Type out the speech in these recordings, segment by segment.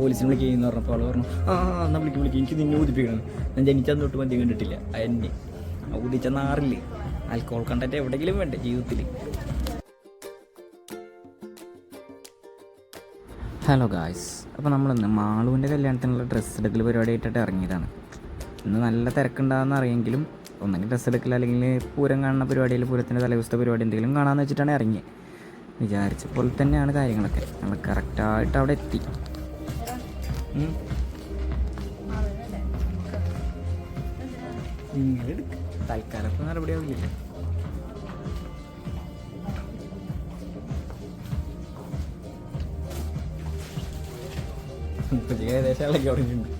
പോലീസിനെ വിളിക്കുന്നു പറഞ്ഞപ്പോൾ അവൾ പറഞ്ഞു ആ എന്നാൽ എന്നാ വിളിക്കും വിളിക്കും. എനിക്ക് നിന്നെ ഊതിപ്പിക്കണം ഞാൻ ജനിച്ചന്ന് തൊട്ട് മദ്യം കണ്ടിട്ടില്ല. എന്നെ. ഊതിച്ച നാറില്ലേ ആൽക്കോൾ കണ്ടന്റ് എവിടെയെങ്കിലും വേണ്ടേ ജീവിതത്തിൽ ഹലോ ഗായ്സ് അപ്പോൾ നമ്മളിന്ന് മാളുവിന്റെ കല്യാണത്തിനുള്ള ഡ്രസ്സ് എടുക്കൽ പരിപാടി ആയിട്ടായിട്ട് ഇറങ്ങിയതാണ്. ഇന്ന് നല്ല തിരക്കുണ്ടാകുന്ന അറിയെങ്കിലും ഒന്നെങ്കിൽ ഡ്രസ്സ് എടുക്കൽ അല്ലെങ്കിൽ പൂരം കാണുന്ന പരിപാടിയിൽ പൂരത്തിന്റെ തലേദിവസത്തെ പരിപാടി എന്തെങ്കിലും കാണാമെന്ന് വെച്ചിട്ടാണ് ഇറങ്ങിയത് വിചാരിച്ച പോലെ തന്നെയാണ് കാര്യങ്ങളൊക്കെ. നമ്മൾ കറക്റ്റായിട്ട് അവിടെ എത്തി. എടുക്ക്. തൽക്കാലം ഇപ്പോൾ നടപടിയാവില്ല മുപ്പത്തി ഏകദേശം ഇളകി തുടങ്ങിയിട്ടുണ്ട്.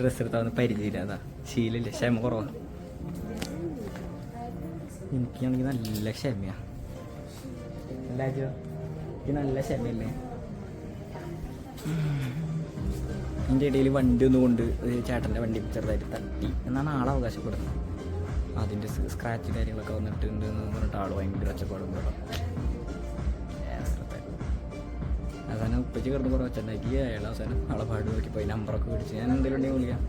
ഡ്രസ്സ് എടുത്താൽ പരിചയമില്ല അതാ. ശീലമില്ല ക്ഷമ കുറവാണ് എനിക്കാണെങ്കിൽ നല്ല ക്ഷമയാ. എനിക്ക് നല്ല ക്ഷമയല്ലേ? എന്റെ ഇടയിൽ വണ്ടി ഒന്ന് കൊണ്ട് ചേട്ടന്റെ വണ്ടി ചെറുതായിട്ട് തട്ടി. എന്നാണ് ആൾ അവകാശപ്പെടുന്നത്. അതിന്റെ സ്ക്രാച്ച് കാര്യങ്ങളൊക്കെ വന്നിട്ടുണ്ട് എന്ന് പറഞ്ഞിട്ട് ആൾ ഭയങ്കര ഒച്ചപ്പാടും. അവസാനം ഉപ്പച്ച് കിടന്ന് കുറേ ഒച്ചുണ്ടാക്കി അയാൾ അവസാനം ആളെ പാട് നോക്കി. പോയി നമ്പറൊക്കെ പിടിച്ച് ഞാൻ എന്തെങ്കിലും ഉണ്ടെങ്കിൽ വിളിക്കാം.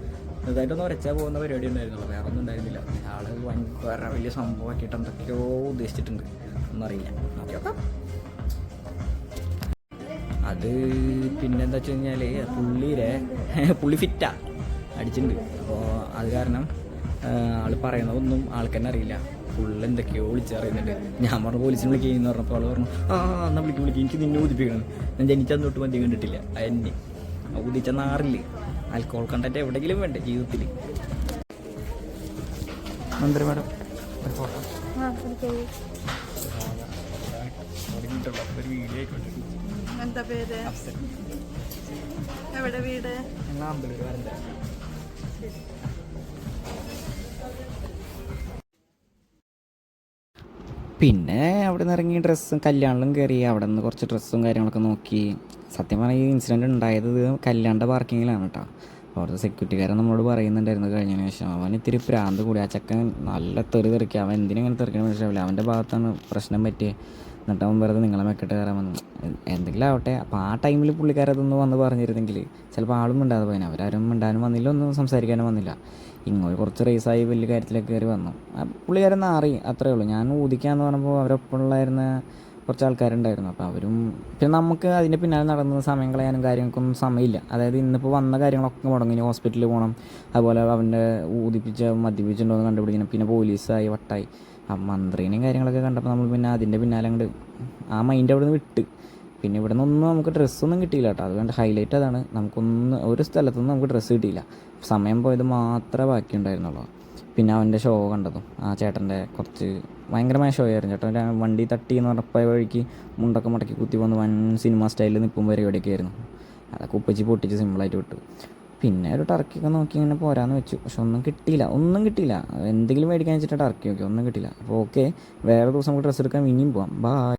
ചെറുതായിട്ടൊന്ന് ഒരച്ചാൽ പോകുന്ന പരിപാടി ഉണ്ടായിരുന്നുള്ളൂ വേറെ ഒന്നും ഉണ്ടായിരുന്നില്ല. ആൾ വേറെ വലിയ സംഭവമാക്കിയിട്ട് എന്തൊക്കെയോ ഉദ്ദേശിച്ചിട്ടുണ്ട്. ഒന്നറിയില്ല നോക്കാം അത് പിന്നെന്താ വെച്ച് കഴിഞ്ഞാൽ പുള്ളിരെ പുള്ളി ഫിറ്റാ അടിച്ചിട്ടുണ്ട്. അപ്പോൾ അത് കാരണം ആ, ആൾ പറയണതൊന്നും ആൾക്ക് തന്നെ അറിയില്ല. ഫുള്ള് എന്തൊക്കെയോ വിളിച്ചറിയുന്നുണ്ട് ഞാൻ പറഞ്ഞു പോലീസിനെ വിളിക്കുന്നു പറഞ്ഞപ്പോൾ ആൾ പറഞ്ഞു ആ എന്നാ വിളിക്കും വിളിക്കും. എനിക്ക് നിന്നെ ഊതിപ്പിക്കണം ഞാൻ ജനിച്ചാൽ തൊട്ട് മതി കണ്ടിട്ടില്ല. എന്നെ. ഊതിച്ച നാറില്ലേ? ആൽക്കോൾ കണ്ടന്റ് എവിടെയെങ്കിലും വേണ്ടേ ജീവിതത്തിൽ? മന്ത്രി മാഡം ഒരു ഫോട്ടോ ഒരു വീഡിയോ എന്താ പേര്? എവിടെ വീട്? എന്നാ അമ്പലൂർ വരണ്ട. പിന്നെ അവിടെ നിന്ന് ഇറങ്ങി ഡ്രസ്സും കല്യാണിലും കയറി അവിടെ നിന്ന് കുറച്ച് ഡ്രസ്സും കാര്യങ്ങളൊക്കെ നോക്കി. സത്യം പറഞ്ഞാൽ ഈ ഇൻസിഡന്റ് ഉണ്ടായത് കല്യാണിന്റെ പാർക്കിങ്ങിലാണ് കേട്ടോ അവിടുത്തെ സെക്യൂരിറ്റിക്കാരൻ നമ്മളോട് പറയുന്നുണ്ടായിരുന്നു കഴിഞ്ഞതിന് ശേഷം. അവൻ ഇത്തിരി പ്രാന്ത് കൂടി. ആ ചക്കൻ നല്ല തെറി തെറിക്കുക അവൻ എന്തിനെങ്ങനെ തെറിക്കണമെന്ന് മനസ്സിലാവില്ല അവന്റെ ഭാഗത്താണ് പ്രശ്നം പറ്റിയത് എന്നിട്ട് അവൻ വെറുതെ നിങ്ങളെ മെക്കിട്ട് കയറാൻ വന്നു. എന്തെങ്കിലും ആവട്ടെ. അപ്പോൾ ആ ടൈമിൽ പുള്ളിക്കാരതൊന്ന് വന്ന് പറഞ്ഞിരുന്നെങ്കിൽ ചിലപ്പോൾ ആളും മിണ്ടാതെ പോയിന്. അവരാരും മിണ്ടാനും വന്നില്ല ഒന്നും സംസാരിക്കാനും വന്നില്ല. ഇങ്ങോട്ട് കുറച്ച് റേസായി വലിയ കാര്യത്തിലൊക്കെ കയറി വന്നു. പുള്ളിക്കാരൻ നാറി അത്രേ ഉള്ളൂ. ഞാൻ ഊദിക്കാന്ന് പറഞ്ഞപ്പോൾ അവരൊപ്പമുള്ളായിരുന്ന കുറച്ച് ആൾക്കാരുണ്ടായിരുന്നു. അപ്പോൾ അവരും പിന്നെ നമുക്ക് അതിന്റെ പിന്നാലെ നടന്ന സമയം കളയാനും കാര്യങ്ങൾക്കൊന്നും സമയമില്ല. അതായത് ഇന്നിപ്പോൾ വന്ന കാര്യങ്ങളൊക്കെ മുടങ്ങി. ഹോസ്പിറ്റലിൽ പോകണം അതുപോലെ അവന്റെ ഊതിപ്പിച്ച മദ്യപിച്ചിട്ടുണ്ടോ എന്ന് കണ്ടുപിടിക്കണം. പിന്നെ പോലീസായി വട്ടായി. ആ മന്ത്രീനെയും കാര്യങ്ങളൊക്കെ കണ്ടപ്പോൾ നമ്മൾ പിന്നെ അതിന്റെ പിന്നാലെ അങ്ങോട്ട് ആ മൈൻഡ് അവിടെ നിന്ന് വിട്ട്. പിന്നെ ഇവിടെ നിന്നൊന്നും നമുക്ക് ഡ്രസ്സൊന്നും കിട്ടിയില്ല കേട്ടോ അതുകൊണ്ട് ഹൈലൈറ്റ് അതാണ്. നമുക്കൊന്ന് ഒരു സ്ഥലത്തുനിന്ന് നമുക്ക് ഡ്രസ്സ് കിട്ടിയില്ല. സമയം പോയത് മാത്രമേ ബാക്കി ബാക്കിയുണ്ടായിരുന്നുള്ളൂ. പിന്നെ അവന്റെ ഷോ കണ്ടതും. ആ ചേട്ടന്റെ കുറച്ച് ഭയങ്കരമായ ഷോ ആയിരുന്നു ചേട്ടൻ വണ്ടി തട്ടി എന്ന് പറഞ്ഞപ്പോൾ വഴിക്ക് മുണ്ടൊക്കെ മുടക്കി കുത്തി വന്ന് വൻ സിനിമ സ്റ്റൈലിൽ നിൽക്കും പരിപാടിയൊക്കെ ആയിരുന്നു. അതൊക്കെ ഉപ്പച്ചി പൊട്ടിച്ച് സിമ്പിളായിട്ട് വിട്ടു. പിന്നെ ഒരു ടർക്കിയൊക്കെ നോക്കി ഇങ്ങനെ പോരാന്ന് വെച്ചു. പക്ഷെ ഒന്നും കിട്ടിയില്ല. ഒന്നും കിട്ടിയില്ല. എന്തെങ്കിലും മേടിക്കാൻ വെച്ചിട്ട് ടർക്കി നോക്കി ഒന്നും കിട്ടിയില്ല. അപ്പോൾ ഓക്കെ വേറെ ദിവസം നമുക്ക് ഡ്രസ്സ് എടുക്കാൻ ഇനിയും പോവാം. ബായ്